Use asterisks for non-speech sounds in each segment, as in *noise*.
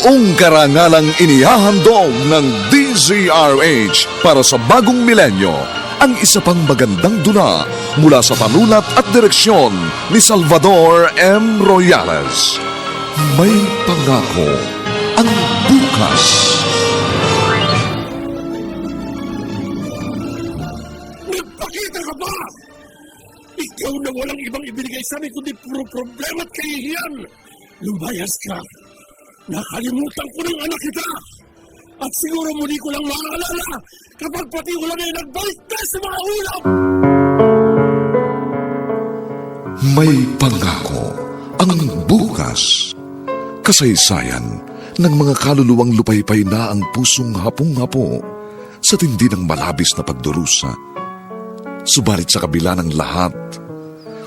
Buong karangalang inihahandog ng DZRH para sa bagong milenyo ang isa pang magandang dula mula sa panulat at direksyon ni Salvador M. Royales. May pangako ang bukas. Nagpakita ka ba? Ikaw na walang ibang ibinigay sa amin kundi puro problema at kahihiyan. Lumayas ka. Nakalimutan ko ng anak kita. At siguro muli ko lang maaalala kapag pati ulan ay nagbalik na sa mga ulam. May pangako ang bukas. Kasaysayan ng mga kaluluwang lupaypay na ang pusong hapong-hapo sa tindi ng malabis na pagdurusa. Subalit sa kabila ng lahat,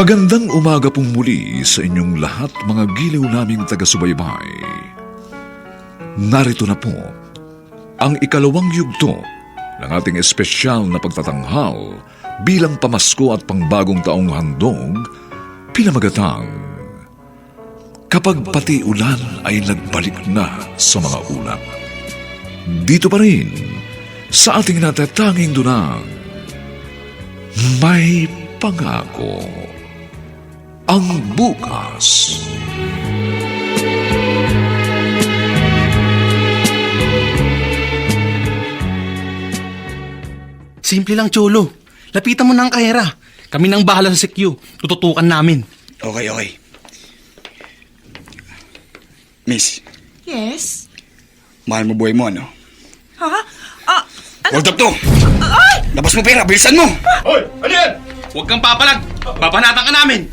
Magandang umaga pong muli sa inyong lahat mga giliw naming taga-subaybay. Narito na po ang ikalawang yugto ng ating espesyal na pagtatanghal bilang pamasko at pangbagong taong handog, pinamagatang Kapag pati ulan ay nagbalik na sa mga ulap. Dito pa rin sa ating natatanging dunang may pangako ang bukas. Simple lang, Cholo. Lapitan mo na ang kahera. Kami nang bahala sa CQ. Tututukan namin. Okay, okay. Miss, Yes? mahal mo buhay mo, ano? Ha? Ah, ano? Hold up to! Labas mo pera, bilisan mo! Hoy! Ano yan? Huwag kang papalag. Babanatan ka namin.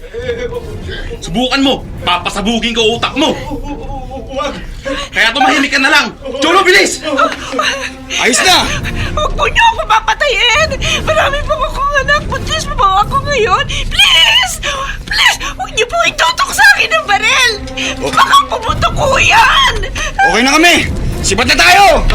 Subukan mo. Papasabugin ko utak mo. Kaya tumahimik ka na lang. Cholo, bilis! Ayos na! Huwag po niyo ako papatayin! Marami po akong anak. Mo po ako ngayon. Please! Please! Huwag niyo po itutok sa akin ng baril! Baka pumutok ko yan! Okay na kami! Sibat na tayo!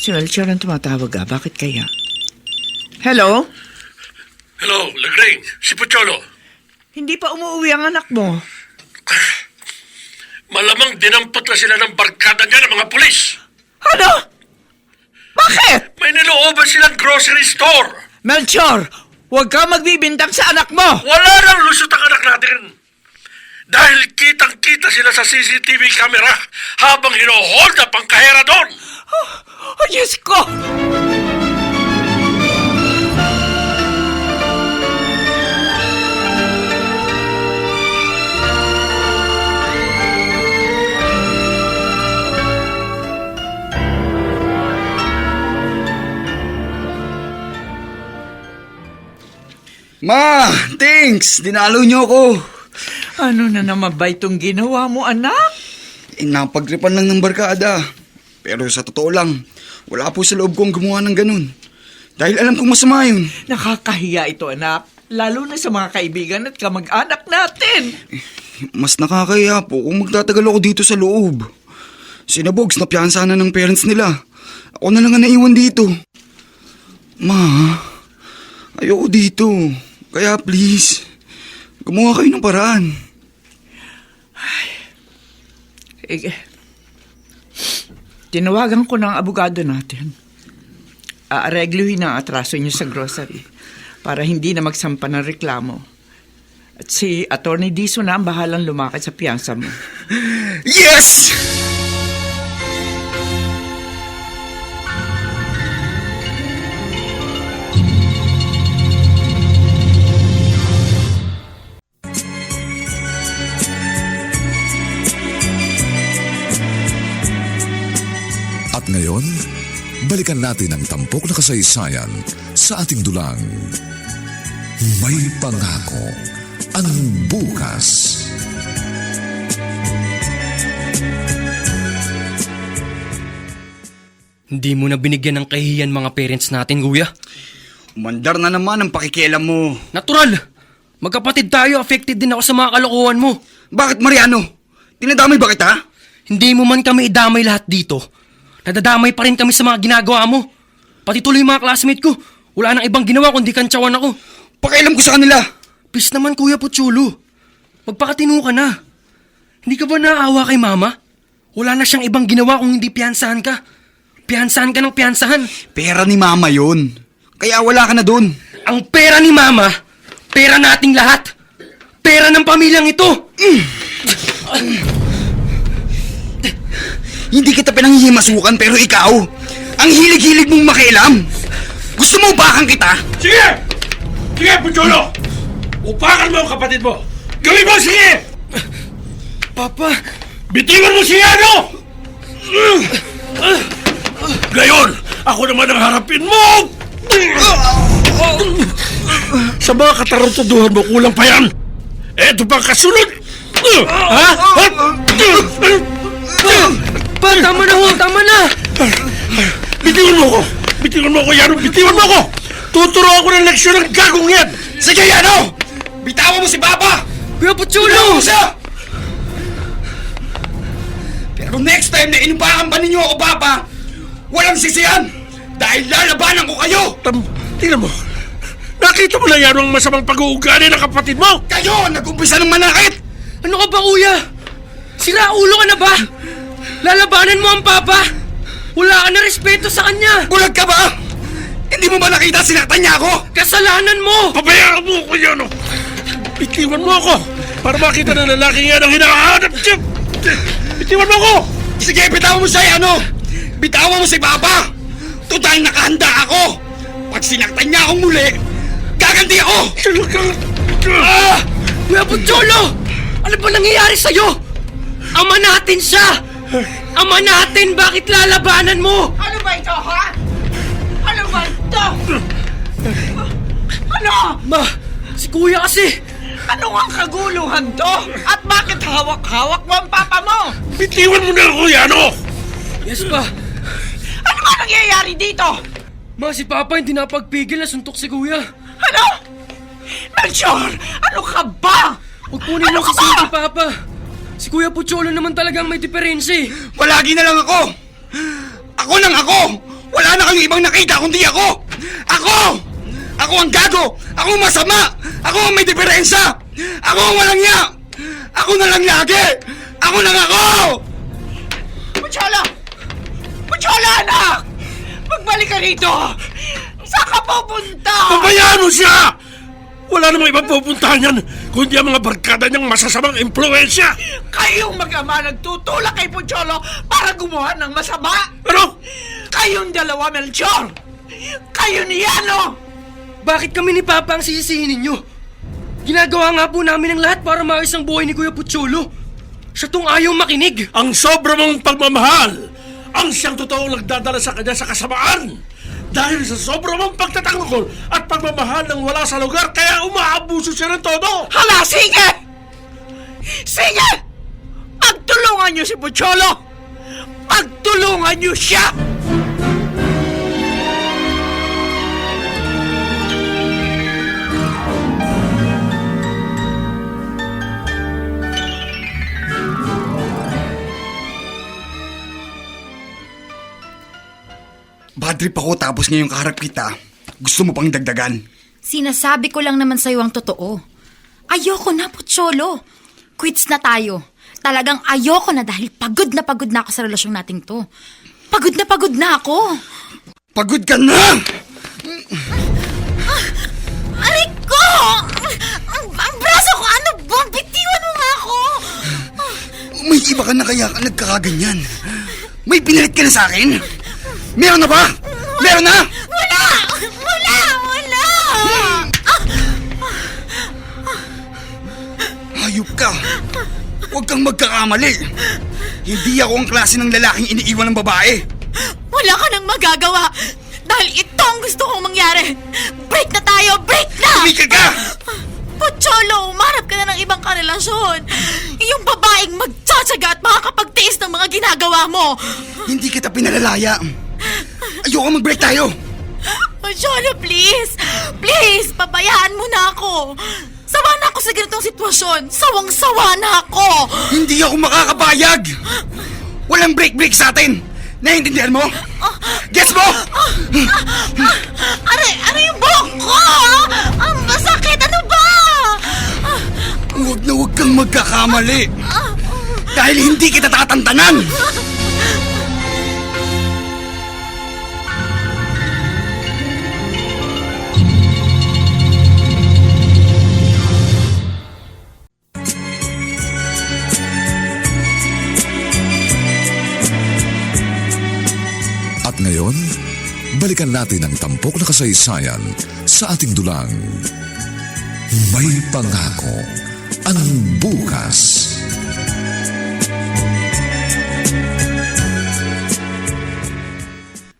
Si Melchor ang tumatawag ah. Bakit kaya? Hello? Hello, Lagrange. Si Pocholo. Hindi pa umuwi ang anak mo. Malamang dinampot na sila ng barkada niya ng mga pulis. Ano? Bakit? May nilooban silang grocery store. Melchor, huwag ka magbibintang sa anak mo! Wala nang lusot ang anak natin. Dahil kitang-kita sila sa CCTV camera habang hino-hold up ang kahera doon. Oh, Diyos ko! Ma! Thanks! Dinalo niyo ako! Ano na naman ba itong ginawa mo, anak? Eh, napagripan lang ng barkada. Pero sa totoo lang, wala po sa loob kong gumawa ng ganun. Dahil alam kong masama yun. Nakakahiya ito, anak. Lalo na sa mga kaibigan at kamag-anak natin. mas nakakaya po kung magtatagal ako dito sa loob. Sinabogs na piyansa na ng parents nila. Ako na lang ang naiwan dito. Ma, ayoko dito. Kaya please, gumawa kayo ng paraan. Eh, tinawagan ko ng abogado natin. Aaregluhin ang atraso niyo sa grocery para hindi na magsampa ng reklamo. At si Attorney Diso na ang bahalang lumakad sa piyansa mo. *laughs* Yes! Ngayon, balikan natin ang tampok na kasaysayan sa ating dulang. May pangako ang bukas. Hindi mo na binigyan ng kahihiyan mga parents natin, kuya. Mandar na naman ang pakikialam mo. Natural! Magkapatid tayo, affected din ako sa mga kalokohan mo. Bakit Mariano? Tinadamay ba kita? Hindi mo man kami idamay lahat dito. Nadadamay pa rin kami sa mga ginagawa mo. Pati tuloy mga classmate ko. Wala nang ibang ginawa kundi kantsawan ako. Pakialam ko sa kanila. Peace naman, Kuya Puchulo. Magpakatino ka na. Hindi ka ba naaawa kay Mama? Wala na siyang ibang ginawa kung hindi piyansahan ka. Piyansahan ka ng piyansahan. Pera ni mama yun. Kaya wala ka na dun. Ang pera ni Mama, pera nating lahat. Pera ng pamilyang ito. *clears throat* Hindi kita pinanghihimasukan pero ikaw, ang hilig-hilig mong makialam. Gusto mo bakang kita? Sige! Sige, Pucholo! Upakan mo ang kapatid mo! Gawin mo, sige! Papa, Bitiwan mo si Ano! Ngayon, ako naman ang harapin mo! Sa mga katarantaduhan mo, kulang pa yan! Eto pa ang kasunod! Ha? Pa, tama na ho, tama na. Bitiwan mo ko! Bitiwan mo ko, Yano! Bitiwan mo ko! Tuturo ako ng leksyon ng gagong yan! Sige, Yano! Bitawan mo si Papa! Kuya Bitawan Puchulo! mo siya! Pero next time na inupakan pa ninyo ako, Papa, walang sisiyan! Dahil lalabanan ko kayo! Tam, tingnan mo. Nakita mo na yan ang masamang pag-uugali ng kapatid mo? Kayo nag-umpisa ng manakit! Ano ka ba, kuya? Sira ulo ka na ba? Lalabanan mo ang papa? Wala ka na respeto sa kanya. Bulag ka ba? Hindi mo ba nakita sinaktan niya ako? Kasalanan mo. Pabayaan mo ko yan, oh. Bitiwan mo ako para makita ng lalaki yan ang hinahanap siya. Bitiwan mo ako! Sige, bitawan mo siya, ano? Bitawan mo si Papa! Total nakahanda ako! Pag sinaktan niya akong muli, gaganti ako! Ah! Kuya Pucholo! Ano ba nangyayari sa'yo? Ama natin siya! Ama natin, bakit lalabanan mo? Ano ba ito, ha? Ano ba ito? Ano? Ma, si kuya kasi. Ano ang kaguluhan to? At bakit hawak-hawak mo ang papa mo? Bitiwan mo na ako, Yano! Yes pa. Ano ba nangyayari dito? Ma, si Papa hindi napagpigil na suntok si kuya. Ano? Melchor! Ano ka ba? Huwag po nilang sisihin si Papa. Si Kuya Pucholo naman talagang may diferensya eh. Palagi na lang ako! Ako lang ako! Wala na kayong ibang nakita kundi ako! Ako! Ako ang gago! Ako ang masama! Ako ang may diferensya! Ako ang walang niya! Ako na lang lagi! Ako lang ako! Puchola! Puchola, anak! Magbalik ka rito! Saan ka pupunta? Pabayaan mo siya! Wala namang ibang pupuntahan yan kundi ang mga barkada niyang masasamang impluensya! Kayong mag-ama nagtutulak kay Pucholo para gumawa ng masama! Ano? Kayong dalawa, Melchor! Kayo ni Yano! Bakit kami ni Papa ang sisisihin ninyo? Ginagawa nga po namin ang lahat para maayos ang buhay ni Kuya Pucholo. Siya tong ayaw makinig. Ang sobra mong pagmamahal ang siyang totoong nagdadala sa kanya sa kasamaan. Dahil sa sobra mong pagtatanggol at pagmamahal ng wala sa lugar, kaya umaabuso siya ng todo. Hala, sige! Sige! Pagtulungan niyo si Pucholo! Pagtulungan niyo siya! Bad trip ako tapos ngayong kaharap kita. Gusto mo pang dagdagan? Sinasabi ko lang naman sa'yo ang totoo. Ayoko na, Pocholo. Quits na tayo. Talagang ayoko na dahil pagod na pagod na ako sa relasyon nating to. Pagod na pagod na ako. Pagod ka na! Aray ko! Ang, ang braso ko, ano ba? Bitiwan mo nga ako! May iba ka na kaya ka nagkakaganyan. May pinalit ka na sa akin? Meron na ba? Meron na! Wala! Wala! Wala! Hayop ka! Huwag kang magkakamali! Hindi ako ang klase ng lalaking iniiwan ng babae! Wala ka nang magagawa! Dahil ito ang gusto kong mangyari! Break na tayo! Break na! Tumigil ka! Pocholo, umarap ka na ng ibang karelasyon. Yung babaeng magtsatsaga at makakapagtiis ng mga ginagawa mo. Hindi kita pinalalaya. Ayoko mag-break tayo. Pocholo, please. Please, pabayaan mo na ako. Sawa na ako sa ganitong sitwasyon. Sawang-sawa na ako. Hindi ako makakabayag. Walang break-break sa atin. Naiintindihan mo? Gets mo? Aray, aray yung buhok ko. Ang masakit. Ano ba? Huwag na huwag kang magkakamali. Dahil hindi kita tatantanan. Balikan natin ang tampok na kasaysayan sa ating dulang. May pangako ang bukas.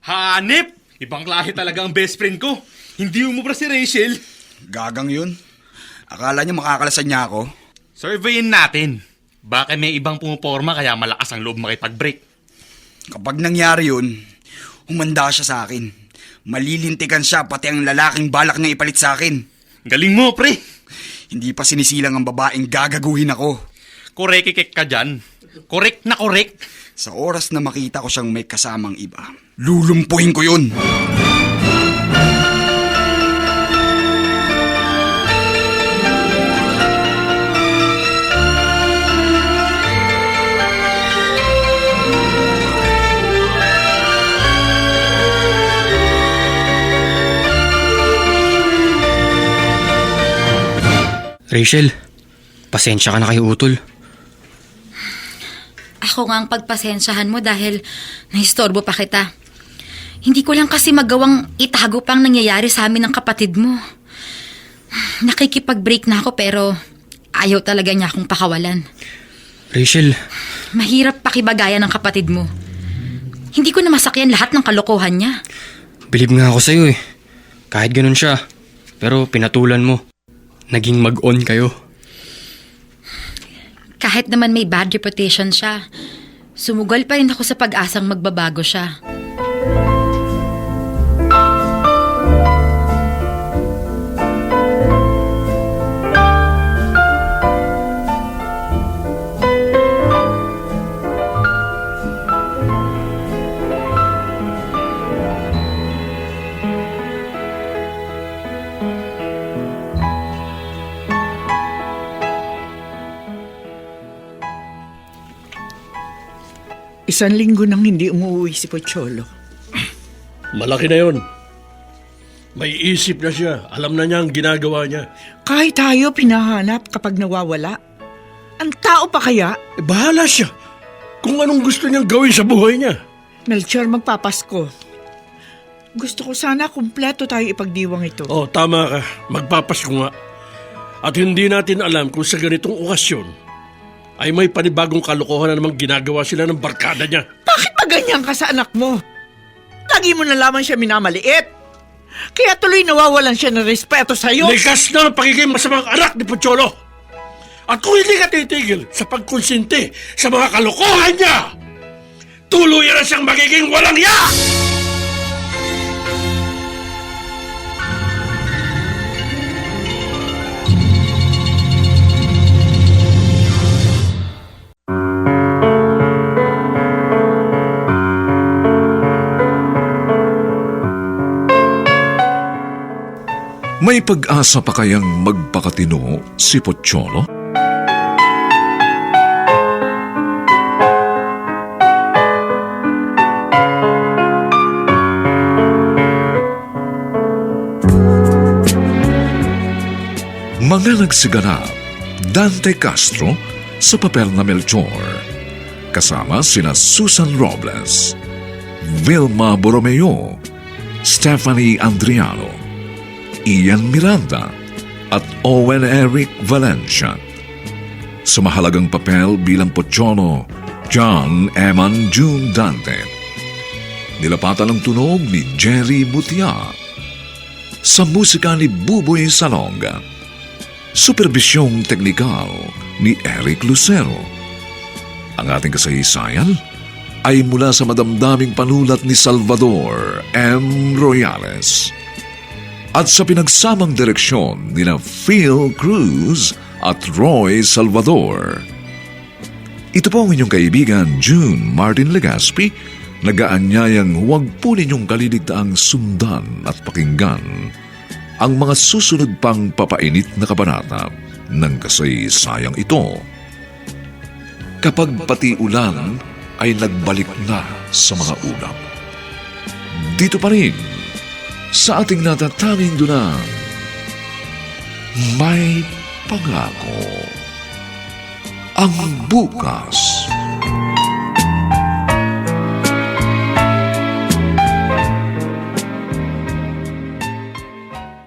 Hanip! Ibang klase talaga ang best friend ko. Hindi umubra si Rachel. Gagang yun. Akala niya makakalasan niya ako. Surveyin natin. Baka may ibang pumuporma kaya malakas ang loob makipag-break. Kapag nangyari yun, humanda siya sa akin. Malilintikan siya pati ang lalaking balak niya ipalit sa akin. Galing mo, pre. Hindi pa sinisilang ang babaeng gagaguhin ako. Korek-kik ka dyan. Korek na korek. Sa oras na makita ko siyang may kasamang iba, lulumpuhin ko yun. Rachel, pasensya ka na kay Utol. Ako nga ang pagpasensyahan mo dahil nahistorbo pa kita. Hindi ko lang kasi magawang itago pang nangyayari sa amin ng kapatid mo. Nakikipag-break na ako pero ayaw talaga niya akong pakawalan. Rachel, Mahirap pakibagayan ng kapatid mo. Hindi ko na masakyan lahat ng kalokohan niya. bilib nga ako sa'yo eh. Kahit ganun siya. Pero pinatulan mo. Naging mag-on kayo. Kahit naman may bad reputation siya, sumugal pa rin ako sa pag-asang magbabago siya. Isang linggo nang hindi umuwi si Pocholo. Malaki na yon. May isip na siya. Alam na niya ang ginagawa niya. Kahit tayo pinahanap kapag nawawala. Ang tao pa kaya, Eh, bahala siya. Kung anong gusto niyang gawin sa buhay niya. Melchor magpapasko. Gusto ko sana kumpleto tayo ipagdiwang ito. Oh, tama ka. Magpapasko nga. At hindi natin alam kung sa ganitong okasyon ay may panibagong kalokohan na namang ginagawa sila ng barkada niya. Bakit ba ganyan ka sa anak mo? Lagi mo na lamang siya minamaliit. Kaya tuloy nawawalan siya ng respeto sa'yo. Likas na ang pagiging masamang anak ni Pocholo. At kung hindi ka titigil sa pagkonsinti sa mga kalokohan niya, tuluyan na siyang magiging walang ya! May pag-asa pa kayang magpakatino si Pocholo? Mga nagsiganap, Dante Castro sa papel na Melchor. Kasama sina Susan Robles, Vilma Borromeo, Stephanie Andriano, Ian Miranda at Owen Eric Valencia. Sa mahalagang papel bilang Pocholo, John Eman June Dante. Nilapatan ng tunog ni Jerry Butia. Sa musika ni Buboy Salonga. Superbisyong teknikal ni Eric Lucero. Ang ating kasaysayan ay mula sa madamdaming panulat ni Salvador M. Royales at sa pinagsamang direksyon ni na Phil Cruz at Roy Salvador. Ito po ang inyong kaibigan June Martin Legaspi, nagaanyayang huwag po ninyong kaliligtaang sundan at pakinggan ang mga susunod pang papainit na kabanata ng kasaysayang ito. Kapag pati ulan ay nagbalik na sa mga ulap. Dito pa rin sa ating natatanging dunang may pangako ang bukas.